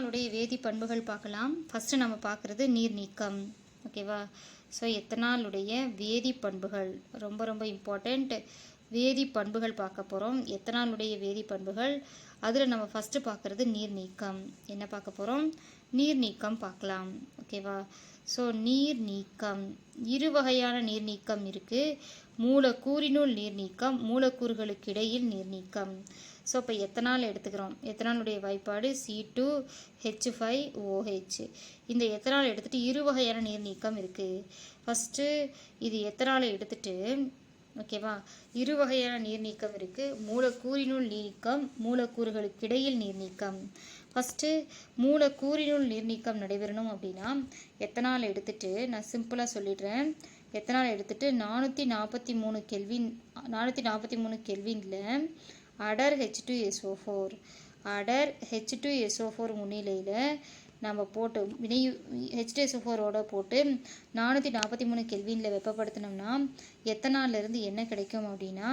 எத்தனாலுடைய வேதி பண்புகள் பார்க்கலாம். ஃபஸ்ட்டு நம்ம பார்க்குறது நீர் நீக்கம். ஓகேவா ஸோ எத்தனாலுடைய வேதி பண்புகள்? ரொம்ப ரொம்ப இம்பார்ட்டண்ட் வேதி பண்புகள் பார்க்க போகிறோம் எத்தனாலுடைய வேதி பண்புகள்? அதில் நம்ம ஃபஸ்ட்டு பார்க்குறது நீர் நீக்கம். என்ன பார்க்க போகிறோம் நீர் நீக்கம் பார்க்கலாம். ஓகேவா ஸோ நீர் நீக்கம். இரு வகையான நீர் நீக்கம் இருக்குது மூலக்கூறினுள் நீர் நீக்கம் மூலக்கூறுகளுக்கு இடையில் நீர் நீக்கம். ஸோ இப்போ எத்தனால் எடுத்துக்கிறோம்? எத்தனாலுடைய வாய்ப்பாடு C two H five OH இந்த எத்தனால் எடுத்துகிட்டு இரு வகையான நீர் நீக்கம் இருக்குது ஃபஸ்ட்டு இது எத்தனாலை எடுத்துட்டு ஓகேவா இரு வகையான நீர் நீக்கம் இருக்குது மூலக்கூறினுள் நீக்கம் மூலக்கூறுகளுக்கு இடையில் நீர் நீக்கம். ஃபஸ்ட்டு மூலக்கூறினுள் நீர் நீக்கம் நடைபெறணும் அப்படின்னா எத்தனால் எடுத்துட்டு நான் சிம்பிளாக சொல்லிடுறேன். எத்தனால் எடுத்துட்டு நானூற்றி நாற்பத்தி மூணு கெல்வின் நானூற்றி நாற்பத்தி மூணு கெல்வினில் அடர் ஹெச் டூ எஸ்ஓ ஃபோர் அடர் ஹெச் டூ எஸ்ஓ ஃபோர் முன்னிலையில் நம்ம போட்டு வினை ஹெச்டிஎஸ்ஓ ஃபோரோட போட்டு நானூற்றி நாற்பத்தி மூணு கெல்வினில் வெப்பப்படுத்தினோம்னா எத்தனாலேருந்து என்ன கிடைக்கும் அப்படின்னா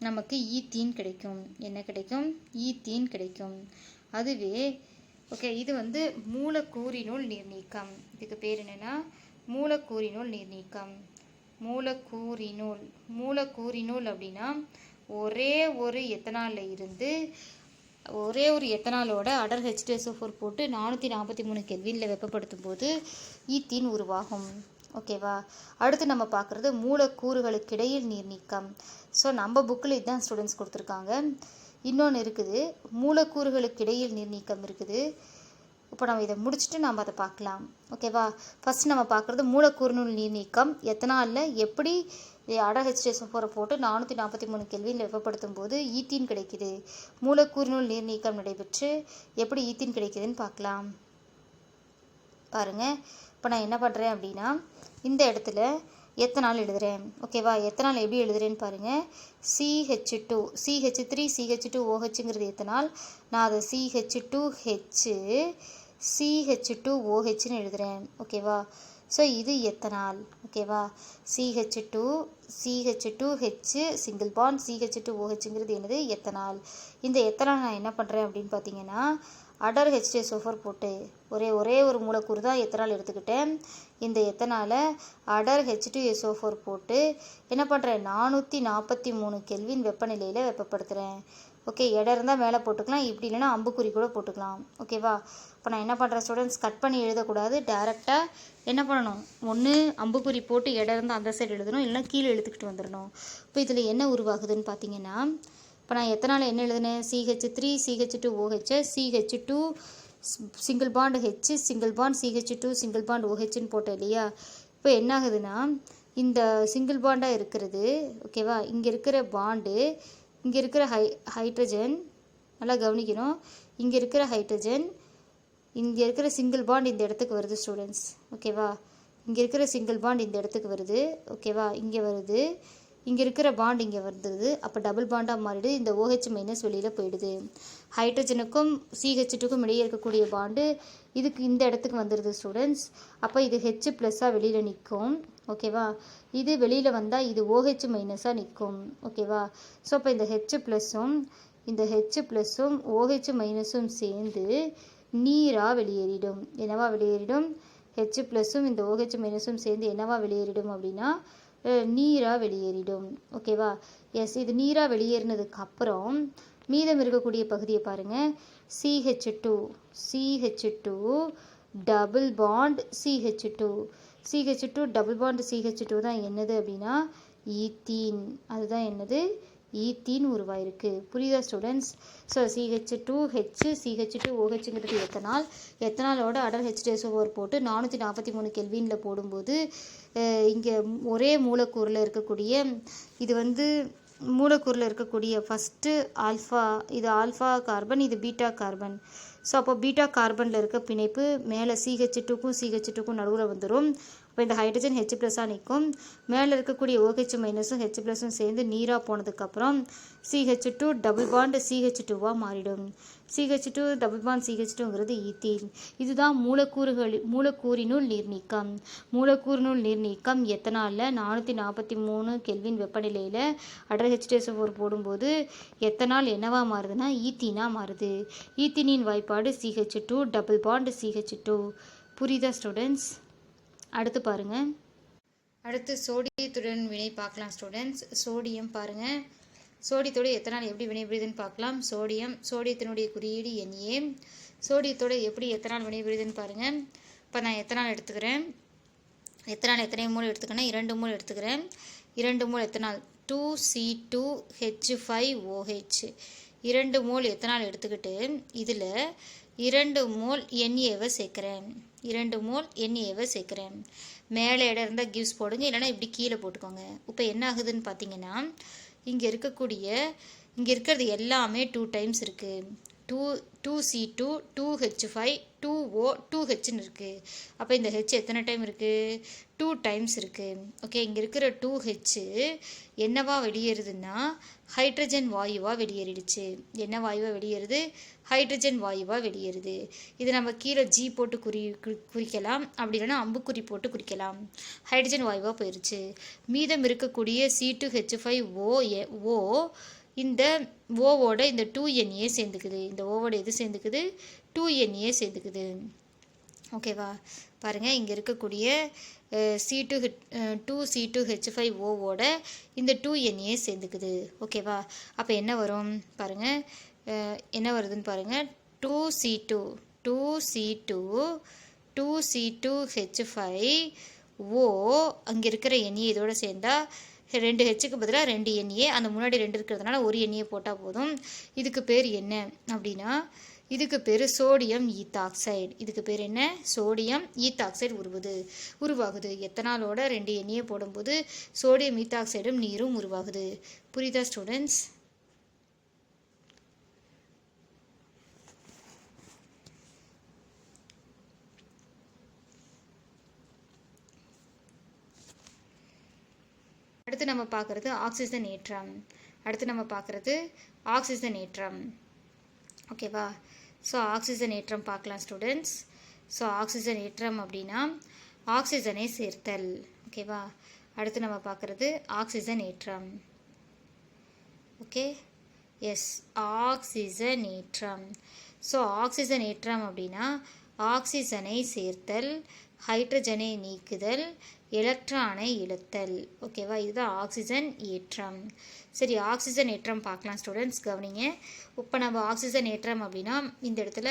நமக்கு e ஈத்தீன் கிடைக்கும். என்ன கிடைக்கும்? E ஈத்தீன் கிடைக்கும். அதுவே ஓகே இது வந்து மூலக்கூறினுள் நீர்நீக்கம். இதுக்கு பேர் என்னென்னா மூலக்கூறினுள் நீர்நீக்கம். மூலக்கூறினுள் மூலக்கூறினுள் அப்படின்னா ஒரே ஒரு எத்தனாலில் இருந்து ஒரே ஒரு எத்தனாலோட அடர் ஹெச்டிஎஸ்ஓ ஃபோர் போட்டு நானூற்றி நாற்பத்தி மூணு கெல்வினில் வெப்பப்படுத்தும் போது ஈத்தீன் உருவாகும். ஓகேவா அடுத்து நம்ம பார்க்குறது மூலக்கூறுகளுக்கு இடையில் நீர் நீக்கம். ஸோ நம்ம புக்கில் இதுதான் ஸ்டூடெண்ட்ஸ் கொடுத்துருக்காங்க. இன்னொன்று இருக்குது மூலக்கூறுகளுக்கு இடையில் நீர் நீக்கம் இருக்குது. இப்போ நம்ம இதை முடிச்சுட்டு நம்ம அதை பார்க்கலாம். ஓகேவா ஃபஸ்ட் நம்ம பார்க்குறது மூலக்கூறுநூல் நீர் நீக்கம். எத்தனாலில்? எப்படி அட ஹெச்டிஎஸ் ஃபோரை போட்டு நானூற்றி நாற்பத்தி மூணு கெல்வியில் வெப்பப்படுத்தும் போது ஈத்தீன் கிடைக்குது. மூலக்கூறினுள் நீர் நீக்கம் நடைபெற்று எப்படி ஈத்தீன் கிடைக்குதுன்னு பார்க்கலாம். பாருங்கள் இப்போ நான் என்ன பண்ணுறேன் அப்படின்னா இந்த இடத்துல எத்தனால் எழுதுகிறேன் ஓகேவா எத்தனால் எப்படி எழுதுகிறேன்னு பாருங்கள் CH two CH three CH two ஓஹெச்ங்கிறது ethanol நான் அதை CH two H CH two ஓஹெச்னு எழுதுகிறேன் ஓகேவா ஸோ இது எத்தனால்? ஓகேவா CH two CH two H single bond CH two ஓஹெச்ங்கிறது என்னது? எத்தனால். இந்த எத்தனால் நான் என்ன பண்ணுறேன் அப்படின்னு பார்த்தீங்கன்னா அடர் ஹெச்டே சோஃபர் போட்டு ஒரே ஒரே ஒரு மூலக்கூறு தான் எத்தனால் எடுத்துக்கிட்டேன். இந்த எத்தனால் அடர் ஹெச் டூ எஸ்ஓஃபோர் போட்டு என்ன பண்ணுறேன் நானூற்றி நாற்பத்தி மூணு கெல்வின் வெப்பநிலையில் வெப்பப்படுத்துகிறேன் ஓகே இடம் இருந்தால் மேலே போட்டுக்கலாம். இப்படி இல்லைன்னா அம்புக்குறி கூட போட்டுக்கலாம். ஓகேவா இப்போ நான் என்ன பண்ணுறேன் ஸ்டூடெண்ட்ஸ் கட் பண்ணி எழுதக்கூடாது. டேரெக்டாக என்ன பண்ணணும்? ஒன்று அம்புக்குறி போட்டு இடம் இருந்தால் அந்த சைடு எழுதணும். இல்லைன்னா கீழே எழுத்துக்கிட்டு வந்துடணும் இப்போ இதில் என்ன உருவாகுதுன்னு பார்த்தீங்கன்னா இப்போ நான் எத்தனால் என்ன எழுதினேன்? CH three CH two OH CH two single bond H single bond CH two single bond ஓஹெச்னு போட்டேன் இல்லையா? இப்போ என்ன ஆகுதுன்னா இந்த சிங்கிள் பாண்டாக இருக்கிறது ஓகேவா இங்கே இருக்கிற பாண்டு இங்கே இருக்கிற ஹை ஹைட்ரஜன் நல்லா கவனிக்கணும். இங்கே இருக்கிற ஹைட்ரஜன் இங்கே இருக்கிற சிங்கிள் பாண்ட் இந்த இடத்துக்கு வருது ஸ்டூடெண்ட்ஸ் ஓகேவா இங்கே இருக்கிற சிங்கிள் பாண்ட் இந்த இடத்துக்கு வருது. ஓகேவா இங்கே வருது. இங்கே இருக்கிற பாண்ட் இங்கே வந்துடுது அப்போ டபுள் பாண்டாக மாறிடுது இந்த ஓஹெச் மைனஸ் வெளியில் போயிடுது. ஹைட்ரஜனுக்கும் சிஹெச்டுக்கும் இடையே இருக்கக்கூடிய பாண்டு இதுக்கு இந்த இடத்துக்கு வந்துடுது ஸ்டூடெண்ட்ஸ் அப்போ இது ஹெச் ப்ளஸ்ஸாக வெளியில் நிற்கும். ஓகேவா இது வெளியில் வந்தால் இது ஓஹெச் மைனஸாக நிற்கும். ஓகேவா ஸோ அப்போ இந்த ஹெச் ப்ளஸ்ஸும் இந்த ஹெச் ப்ளஸ்ஸும் ஓஹெச் மைனஸும் சேர்ந்து நீராக வெளியேறிடும். என்னவா வெளியேறிடும்? ஹெச் ப்ளஸ்ஸும் இந்த ஓஹெச் மைனஸும் சேர்ந்து என்னவா வெளியேறிடும் அப்படின்னா நீராக வெளியேறிடும். ஓகேவா எஸ் இது நீராக வெளியேறினதுக்கு அப்புறம் மீதம் இருக்கக்கூடிய பகுதியை பாருங்கள் CH two CH two double bond CH two CH two double bond CH two தான் என்னது அப்படின்னா? ஈத்தீன் அதுதான் என்னது? ஈத்தீன் உருவாயிருக்கு. புரியுதா students so CH two H CH two ஓஹெச்ங்கிறது ethanol? எத்தனாலோட அடர் ஹெச்டிஎஸ்ஓவர் போட்டு நானூற்றி நாற்பத்தி மூணு கெல்வினில் போடும்போது இங்கே ஒரே மூலக்கூறில் இருக்கக்கூடிய இது வந்து மூலக்கூறில் இருக்கக்கூடிய ஃபஸ்ட்டு ஆல்ஃபா இது ஆல்ஃபா கார்பன் இது பீட்டா கார்பன் ஸோ அப்போ பீட்டா கார்பனில் இருக்க பிணைப்பு மேலே சிஹெச் டூக்கும் சிஹெச் டூக்கும் நடுவில் வந்துடும் அப்போ இந்த ஹைட்ரஜன் ஹெச் ப்ளஸ்ஸாக நிற்கும் மேலே இருக்கக்கூடிய ஓஹெச் மைனஸும் ஹெச் ப்ளஸும் சேர்ந்து நீராக போனதுக்கப்புறம் CH two double bond CH டூவாக மாறிடும். CH two double bond CH டூங்கிறது ethene இதுதான் மூலக்கூறுகள் மூலக்கூறினுள் நீர்நீக்கம் மூலக்கூறினுள் நீர்நீக்கம் எத்தனாலில்? நானூற்றி நாற்பத்தி மூணு கெல்வின் வெப்பநிலையில் அடர் ஹெச்டிஎஸ் ஃபோர் போடும்போது எத்தனால் என்னவாக மாறுதுன்னா ஈத்தீனாக மாறுது. ஈத்தீனின் வாய்ப்பாடு CH two double bond CH two புரியுதா ஸ்டூடெண்ட்ஸ் அடுத்து பாருங்க. அடுத்து சோடியத்துடன் வினை பார்க்கலாம் ஸ்டூடெண்ட்ஸ் சோடியம் பாருங்க. எத்தனை எத்தனால் எப்படி வினைபுரியுதுன்னு பார்க்கலாம். சோடியம் சோடியத்தினுடைய குறியீடு என்ஏ சோடியத்தோட எப்படி எத்தனால் வினைபுரியுதுன்னு பாருங்கள் இப்போ நான் எத்தனால் எடுத்துக்கிறேன்? எத்தனால் எத்தனை மூல் எடுத்துக்கிறேன் இரண்டு மூல் எடுத்துக்கிறேன். இரண்டு mole ethanol two C two H five OH இரண்டு மோல் எத்தனால் எடுத்துக்கிட்டு இதில் இரண்டு மோல் என்ஏவை சேர்க்குறேன். இரண்டு மோல் எண்ணெயவை சேர்க்குறேன் மேலே இடம் இருந்தால் கிவ்ஸ் போடுங்க இல்லைன்னா இப்படி கீழே போட்டுக்கோங்க. இப்போ என்ன ஆகுதுன்னு பார்த்தீங்கன்னா இங்கே இருக்கக்கூடிய இங்கே இருக்கிறது எல்லாமே டூ டைம்ஸ் இருக்குது two two C two two H five two O two ஹெச்னு இருக்குது அப்போ இந்த ஹெச் எத்தனை டைம் இருக்குது டூ டைம்ஸ் இருக்குது ஓகே இங்கே இருக்கிற டூ ஹெச்சு என்னவா வெளியேறுதுன்னா ஹைட்ரஜன் வாயுவாக வெளியேறிடுச்சு. என்ன வாயுவாக வெளியேறுது? ஹைட்ரஜன் வாயுவாக வெளியேறுது. இது நம்ம கீழே ஜி போட்டு குறி குறிக்கலாம். அப்படி இல்லைன்னா அம்புக்குறி போட்டு குறிக்கலாம். ஹைட்ரஜன் வாயுவாக போயிடுச்சு மீதம் இருக்கக்கூடிய C two H five O O இந்த ஓவோட இந்த டூ என்ஏ சேர்ந்துக்குது. இந்த ஓவோட இது சேர்ந்துக்குது? Two NA சேர்ந்துக்குது. ஓகேவா பாருங்கள் இங்கே இருக்கக்கூடிய C two H two C two H five ஓவோட இந்த டூ என்ஏ சேர்ந்துக்குது. ஓகேவா அப்போ என்ன வரும்? பாருங்கள் என்ன வருதுன்னு பாருங்கள் two C two two C two two C two H five O அங்கே இருக்கிற எண்ணி இதோடு சேர்ந்தால் ரெண்டு ஹெச்சுக்கு பதிலாக ரெண்டு எண்ணியே அந்த முன்னாடி ரெண்டு இருக்கிறதுனால ஒரு எண்ணியை போட்டால் போதும். இதுக்கு பேர் என்ன அப்படின்னா இதுக்கு பேர் சோடியம் ஈத்தாக்சைடு இதுக்கு பேர் என்ன? சோடியம் ஈத்தாக்சைடு உருவுது. உருவாகுது. எத்தனாலோட ரெண்டு எண்ணியை போடும்போது சோடியம் ஈத்தாக்சைடும் நீரும் உருவாகுது. புரியுதா ஸ்டூடெண்ட்ஸ் அடுத்து நம்ம பார்க்குறது ஆக்சிஜன் ஏற்றம். அடுத்து நம்ம பார்க்குறது ஆக்சிஜன் ஏற்றம். ஓகேவா ஸோ ஆக்சிஜன் ஏற்றம் பார்க்கலாம் ஸ்டூடெண்ட்ஸ் ஸோ ஆக்சிஜன் ஏற்றம் அப்படின்னா ஆக்சிஜனை சேர்த்தல். ஓகேவா அடுத்து நம்ம பார்க்குறது ஆக்சிஜன் ஏற்றம். ஓகே எஸ் ஆக்சிஜன் ஏற்றம். ஸோ ஆக்சிஜன் ஏற்றம் அப்படின்னா ஆக்சிஜனை சேர்த்தல் ஹைட்ரஜனை நீக்குதல் எலக்ட்ரானை இழுத்தல். ஓகேவா இதுதான் ஆக்சிஜன் ஏற்றம். சரி ஆக்சிஜன் ஏற்றம் பார்க்கலாம் ஸ்டூடெண்ட்ஸ் கவனிங்க. இப்போ நம்ம ஆக்சிஜன் ஏற்றம் அப்படின்னா இந்த இடத்துல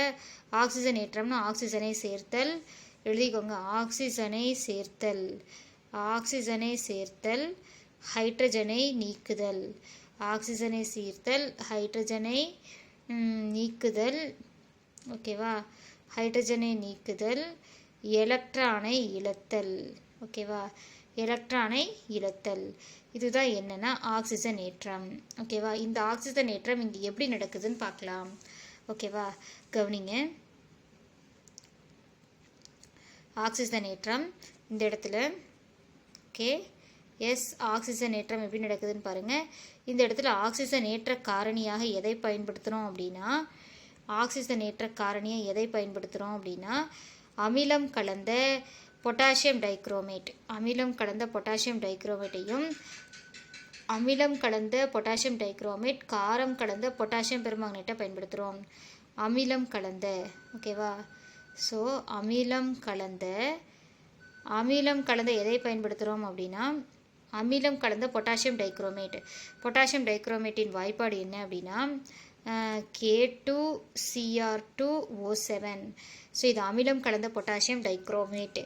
ஆக்சிஜன் ஏற்றம்னா ஆக்சிஜனை சேர்த்தல். எழுதிக்கோங்க ஆக்சிஜனை சேர்த்தல். ஆக்சிஜனை சேர்த்தல் ஹைட்ரஜனை நீக்குதல். ஆக்சிஜனை சீர்த்தல் ஹைட்ரஜனை நீக்குதல். ஓகேவா ஹைட்ரஜனை நீக்குதல் எலக்ட்ரானை இழத்தல். ஓகேவா? எலக்ட்ரானை இழத்தல். இதுதான் என்னன்னா ஆக்சிஜன் ஏற்றம். ஓகேவா? இந்த ஆக்சிஜன் ஏற்றம் இங்கே எப்படி நடக்குதுன்னு பார்க்கலாம். ஓகேவா? கவனிங்க. ஆக்சிஜன் ஏற்றம் இந்த இடத்துல. ஓகே. எஸ் ஆக்சிஜன் ஏற்றம் எப்படி நடக்குதுன்னு பாருங்கள் இந்த இடத்துல ஆக்சிஜன் ஏற்ற காரணியாக எதை பயன்படுத்துகிறோம் அப்படின்னா ஆக்சிஜன் ஏற்ற காரணியை எதை பயன்படுத்துகிறோம் அப்படின்னா அமிலம் கலந்த பொட்டாசியம் டைக்ரோமேட் அமிலம் கலந்த பொட்டாசியம் டைக்ரோமேட்டையும் அமிலம் கலந்த பொட்டாசியம் டைக்ரோமேட் காரம் கலந்த பொட்டாசியம் பெருமாங்கனேட்டை பயன்படுத்துகிறோம் அமிலம் கலந்த ஓகேவா ஸோ அமிலம் கலந்த அமிலம் கலந்த எதை பயன்படுத்துகிறோம் அப்படின்னா அமிலம் கலந்த பொட்டாசியம் டைக்ரோமேட் பொட்டாசியம் டைக்ரோமேட்டின் வாய்ப்பாடு என்ன அப்படின்னா K two CR two O seven so இது அமிலம் கலந்த பொட்டாசியம் டைக்ரோமேட்டு.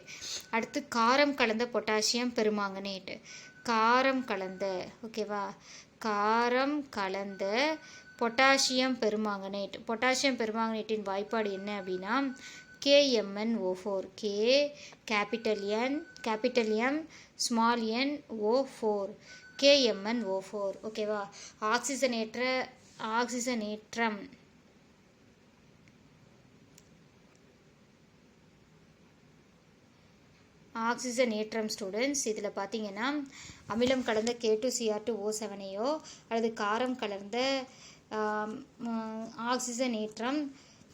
அடுத்து காரம் கலந்த பொட்டாசியம் பெருமாங்கனேட்டு. காரம் கலந்த ஓகேவா? காரம் கலந்த பொட்டாசியம் பெருமாங்கனேட் பொட்டாசியம் பெருமாங்கனேட்டின் வாய்ப்பாடு என்ன அப்படின்னா KMN O four K capital N capital M small N O four KMN O four ஓகேவா? ஆக்சிஜனேற்ற ஆக்சிஜனேற்றம். ஆக்சிஜன் ஏற்றம் ஸ்டூடெண்ட்ஸ் இதில் பார்த்தீங்கன்னா அமிலம் கலந்த K two CR two O செவனையோ அல்லது காரம் கலந்த ஆக்சிஜன் ஏற்றம்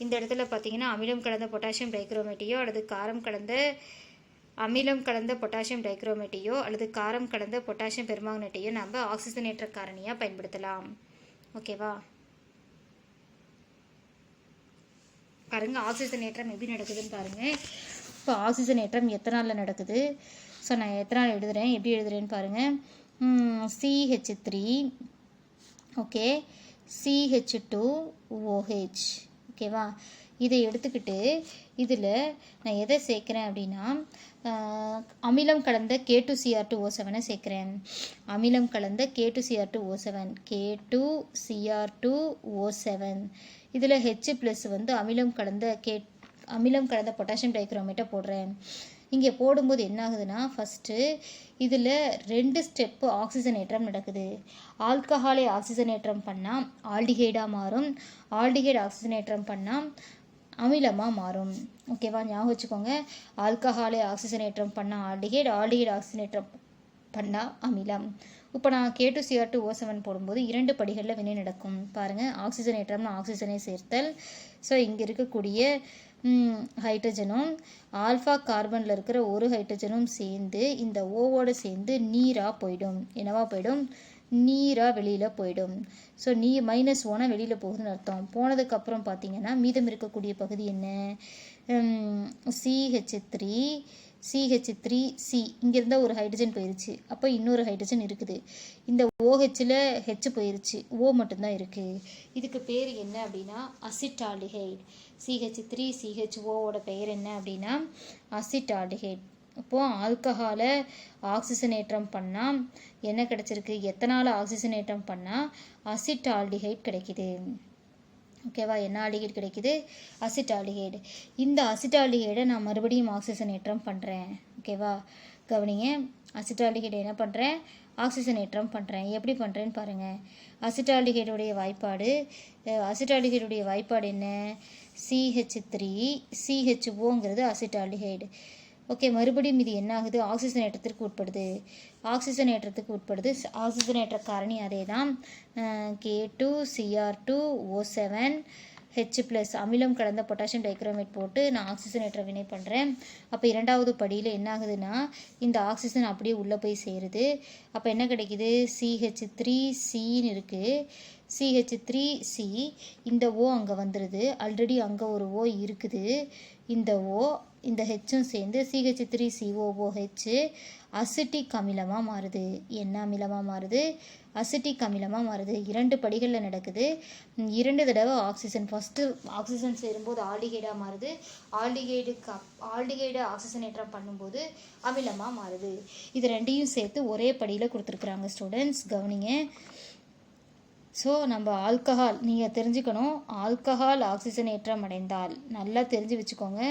இந்த இடத்துல பார்த்தீங்கன்னா அமிலம் கலந்த பொட்டாசியம் டைக்ரோமேட்டையோ அல்லது காரம் கலந்த அமிலம் கலந்த பொட்டாசியம் டைக்ரோமேட்டையோ அல்லது காரம் கலந்த பொட்டாசியம் பெருமாங்கனேட்டையோ நம்ம ஆக்சிஜனேற்ற காரணியாக பயன்படுத்தலாம். ஓகேவா? பாருங்க ஆக்சிஜன் ஏற்றம் எப்படி நடக்குதுன்னு பாருங்க. இப்போ ஆக்சிஜன் ஏற்றம் எத்தனை நாளில் நடக்குது? ஸோ நான் எத்தனை நாள் எழுதுறேன்? எப்படி எழுதுறேன்னு பாருங்க. CH three okay CH two OH ஓகேவா இதை எடுத்துக்கிட்டு இதில் நான் எதை சேர்க்குறேன் அப்படின்னா அமிலம் கலந்த K two CR two O செவனை சேர்க்குறேன். அமிலம் கலந்த K two CR two O seven K two CR two O seven இதில் ஹெச் ப்ளஸ் வந்து அமிலம் கலந்த கே அமிலம் கலந்த பொட்டாசியம் டைக்ரோமேட்டை போடுறேன். இங்கே போடும்போது என்ன ஆகுதுன்னா ஃபஸ்ட்டு இதில் ரெண்டு ஸ்டெப்பு ஆக்சிஜனேற்றம் நடக்குது. ஆல்கஹாலை ஆக்சிஜனேற்றம் பண்ணால் ஆல்டிஹைடாக மாறும். ஆல்டிஹைடு ஆக்சிஜனேற்றம் பண்ணால் அமிலமாக மாறும். ஓகேவா ஞாபகம் வச்சுக்கோங்க. ஆல்கஹாலை ஆக்சிஜனேற்றம் பண்ணால் ஆல்டிஹைட் ஆல்டிஹைட் ஆக்சிஜனேற்றம் பண்ணால் அமிலம். இப்போ நான் K two CR two O seven போடும்போது இரண்டு படிகளில் வினை நடக்கும். பாருங்கள் ஆக்சிஜனேற்றம்னு ஆக்சிஜனை சேர்த்தல். ஸோ இங்கே இருக்கக்கூடிய ஹைட்ரஜனும் ஆல்ஃபா கார்பனில் இருக்கிற ஒரு ஹைட்ரஜனும் சேர்ந்து இந்த ஓவோடு சேர்ந்து நீராக போயிடும். என்னவா போயிடும்? நீராக வெளியில் போயிடும். ஸோ நீ மைனஸ் ஒனாக வெளியில் போகுதுன்னு அர்த்தம். போனதுக்கப்புறம் பார்த்தீங்கன்னா மீதம் இருக்கக்கூடிய பகுதி என்ன? CH three CH three C இங்கேருந்தா ஒரு ஹைட்ரஜன் போயிருச்சு. அப்போ இன்னொரு ஹைட்ரஜன் இருக்குது. இந்த ஓஹெச்சில் ஹெச் போயிருச்சு. ஓ மட்டும்தான் இருக்குது இதுக்கு பேர் என்ன அப்படின்னா அசிட்டாலிஹைட் சிஹெச் த்ரீ சிஹெச் ஓவோட பெயர் என்ன அப்படின்னா அசிட்டாலிஹைட் அப்போது ஆல்கஹாலை ஆக்சிஜனேற்றம் பண்ணால் என்ன கிடச்சிருக்கு? எத்தனால் ஆக்சிஜனேற்றம் பண்ணால் அசிட்டால்டிஹைட் கிடைக்குது. ஓகேவா என்ன ஆல்டிஹைட் கிடைக்குது? அசிட்டால்டிஹைடு. இந்த அசிட்டால்டிஹைடை நான் மறுபடியும் ஆக்சிஜனேற்றம் பண்ணுறேன் ஓகேவா கவனிங்க. அசிட்டால்டிஹைடு என்ன பண்ணுறேன் ஆக்சிஜனேற்றம் பண்ணுறேன் எப்படி பண்ணுறேன்னு பாருங்கள் அசிட்டால்டிஹைடுடைய வாய்ப்பாடு அஹ், அசிட்டால்டிஹைடுடைய வாய்ப்பாடு என்ன? சிஹெச் த்ரீ சிஹெச்ஓங்கிறது அசிட்டால்டிஹைடு. ஓகே மறுபடியும் இது என்ன ஆகுது? ஆக்சிஜன் ஏற்றத்திற்கு உட்படுது. ஆக்சிஜன் ஏற்றத்துக்கு உட்படுது. ஆக்சிஜன் ஏற்ற காரணி அதே தான் K two CR two O seven H plus அமிலம் கலந்த பொட்டாசியம் டைக்ரோமேட் போட்டு நான் ஆக்சிஜன் ஏற்ற வினை பண்ணுறேன் அப்போ இரண்டாவது படியில் என்ன ஆகுதுன்னா இந்த ஆக்சிஜன் அப்படியே உள்ளே போய் சேருது. அப்போ என்ன கிடைக்குது? சிஹெச் த்ரீ சின்னு இருக்குது சிஹெச் த்ரீ சி இந்த ஓ அங்கே வந்துடுது ஆல்ரெடி அங்கே ஒரு ஓ இருக்குது. இந்த ஓ இந்த ஹெச்சும் சேர்ந்து சிஹெச் த்ரீ சிஓஓஹெச் அசிட்டிக் அமிலமாக மாறுது. என்ன அமிலமாக மாறுது? அசிட்டிக் அமிலமாக மாறுது. இரண்டு படிகளில் நடக்குது. இரண்டு தடவை ஆக்சிஜன் ஃபஸ்ட்டு ஆக்சிஜன் சேரும்போது ஆல்டிகைடாக மாறுது. ஆல்டிஹைடுக்கு ஆல்டிஹைடு ஆக்சிஜனேற்றம் பண்ணும்போது அமிலமாக மாறுது. இது ரெண்டையும் சேர்த்து ஒரே படியில் கொடுத்துருக்குறாங்க ஸ்டூடெண்ட்ஸ் கவனிங்க. ஸோ நம்ம ஆல்கஹால் நீங்கள் தெரிஞ்சுக்கணும். ஆல்கஹால் ஆக்சிஜனேற்றம் அடைந்தால் நல்லா தெரிஞ்சு வச்சுக்கோங்க.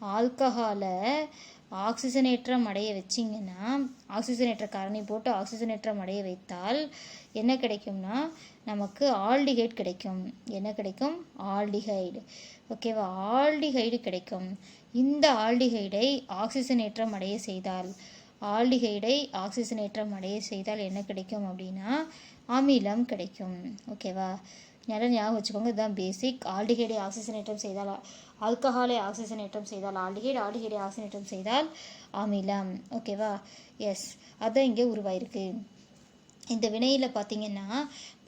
ஆல்கஹாலை ஆக்சிஜனேற்றம் அடைய வச்சிங்கன்னா ஆக்சிஜனேற்ற காரணி போட்டு ஆக்சிஜனேற்றம் அடைய வைத்தால் என்ன கிடைக்கும்னா நமக்கு ஆல்டிஹைட் கிடைக்கும். என்ன கிடைக்கும்? ஆல்டிஹைடு. ஓகேவா ஆல்டிஹைடு கிடைக்கும். இந்த ஆல்டிஹைடை ஆக்சிஜனேற்றம் அடைய செய்தால் ஆல்டிஹைடை ஆக்சிஜனேற்றம் அடைய செய்தால் என்ன கிடைக்கும் அப்படின்னா அமிலம் கிடைக்கும். ஓகேவா நல்லா ஞாபகம் வச்சுக்கோங்க. இதுதான் பேசிக் ஆல்டிஹைடை ஆக்சிஜனேற்றம் செய்தால் ஆல்கஹாலை ஆக்சிஜனேற்றம் செய்தால் ஆல்டிஹைடு ஆல்டிஹைடை ஆக்சிஜனேற்றம் செய்தால் அமிலம் ஓகேவா எஸ் அதான் இங்கே உருவாயிருக்கு. இந்த வினையில் பார்த்தீங்கன்னா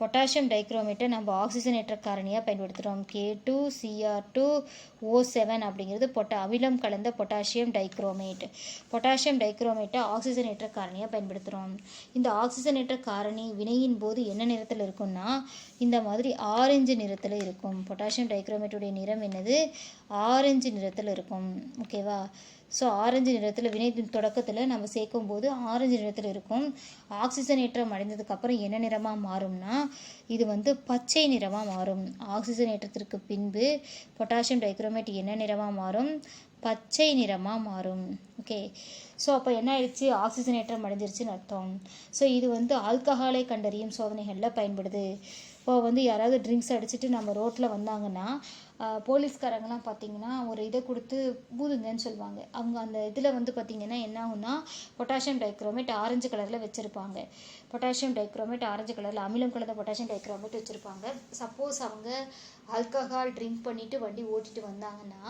பொட்டாசியம் டைக்ரோமேட்டை நம்ம ஆக்சிஜனேற்ற காரணியாக பயன்படுத்துகிறோம் K two CR two O seven அப்படிங்கிறது பொட்ட அமிலம் கலந்த பொட்டாசியம் டைக்ரோமேட் பொட்டாசியம் டைக்ரோமேட்டை ஆக்சிஜனேற்ற காரணியாக பயன்படுத்துகிறோம் இந்த ஆக்சிஜனேற்ற காரணி வினையின் போது என்ன நிறத்தில் இருக்கும்னா இந்த மாதிரி ஆரஞ்சு நிறத்தில் இருக்கும். பொட்டாசியம் டைக்ரோமேட்டுடைய நிறம் என்னது? ஆரஞ்சு நிறத்தில் இருக்கும். ஓகேவா ஸோ ஆரஞ்சு நிறத்தில் வினை தொடக்கத்தில் நம்ம சேர்க்கும் போது ஆரஞ்சு நிறத்தில் இருக்கும். ஆக்சிஜனேற்றம் அடைந்ததுக்கப்புறம் என்ன நிறமாக மாறும்னா இது வந்து பச்சை நிறமாக மாறும். ஆக்சிஜனேற்றத்திற்கு பின்பு பொட்டாசியம் டைக்ரோமேட் என்ன நிறமாக மாறும்? பச்சை நிறமாக மாறும். ஓகே. ஸோ அப்போ என்ன ஆயிடுச்சு? ஆக்சிஜனேற்றம் அடைஞ்சிருச்சுன்னு அர்த்தம். ஸோ இது வந்து ஆல்கஹாலை கண்டறியும் சோதனைகளில் பயன்படுது. இப்போ வந்து யாராவது ட்ரிங்க்ஸ் அடிச்சுட்டு நம்ம ரோட்டில் வந்தாங்கன்னா போலீஸ்காரங்கலாம் பார்த்தீங்கன்னா ஒரு இதை கொடுத்து பூதுங்கன்னு சொல்லுவாங்க. அவங்க அந்த இதில் வந்து பார்த்தீங்கன்னா என்ன ஆகும்னா பொட்டாசியம் டைக்ரோமேட் ஆரஞ்சு கலரில் வச்சுருப்பாங்க. பொட்டாசியம் டைக்ரோமேட் ஆரஞ்சு கலரில் அமிலம் கலந்த பொட்டாசியம் டைக்ரோமேட் வச்சுருப்பாங்க. சப்போஸ் அவங்க ஆல்கஹால் ட்ரிங்க் பண்ணிவிட்டு வண்டி ஓட்டிட்டு வந்தாங்கன்னா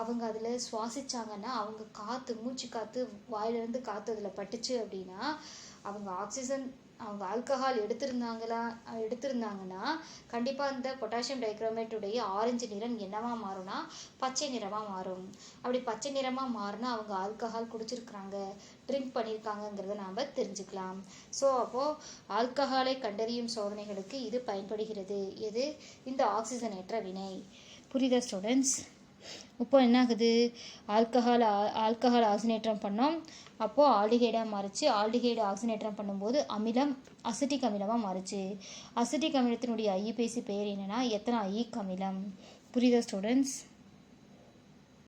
அவங்க அதில் சுவாசிச்சாங்கன்னா அவங்க காற்று மூச்சு காற்று வாயிலிருந்து காற்று அதில் பட்டுச்சு அப்படின்னா அவங்க ஆக்சிஜன் அவங்க ஆல்கஹால் எடுத்திருந்தாங்களா எடுத்திருந்தாங்கன்னா கண்டிப்பாக இந்த பொட்டாசியம் டைக்ரோமேட்டுடைய ஆரஞ்சு நிறம் என்னவா மாறும்னா பச்சை நிறமாக மாறும். அப்படி பச்சை நிறமாக மாறினா அவங்க ஆல்கஹால் குடிச்சிருக்கிறாங்க ட்ரிங்க் பண்ணியிருக்காங்கங்கிறத நாம் தெரிஞ்சுக்கலாம். ஸோ அப்போது ஆல்கஹாலை கண்டறியும் சோதனைகளுக்கு இது பயன்படுகிறது. எது? இந்த ஆக்சிஜனேற்ற வினை. புரியுதா ஸ்டூடெண்ட்ஸ் இப்போ என்ன ஆகுது ஆல்கஹால் ஆல்கஹால் ஆக்சினேற்றம் பண்ணோம். அப்போது ஆல்டிஹைடாக மாறிச்சு. ஆல்டிஹைடு ஆக்சினேற்றம் பண்ணும்போது அமிலம் அசிட்டிக் அமிலமாக மாறிச்சு. அசிட்டிக் அமிலத்தினுடைய ஐபிசி பெயர் என்னன்னா எத்தனை ஐக் அமிலம் புரியுதா ஸ்டூடெண்ட்ஸ்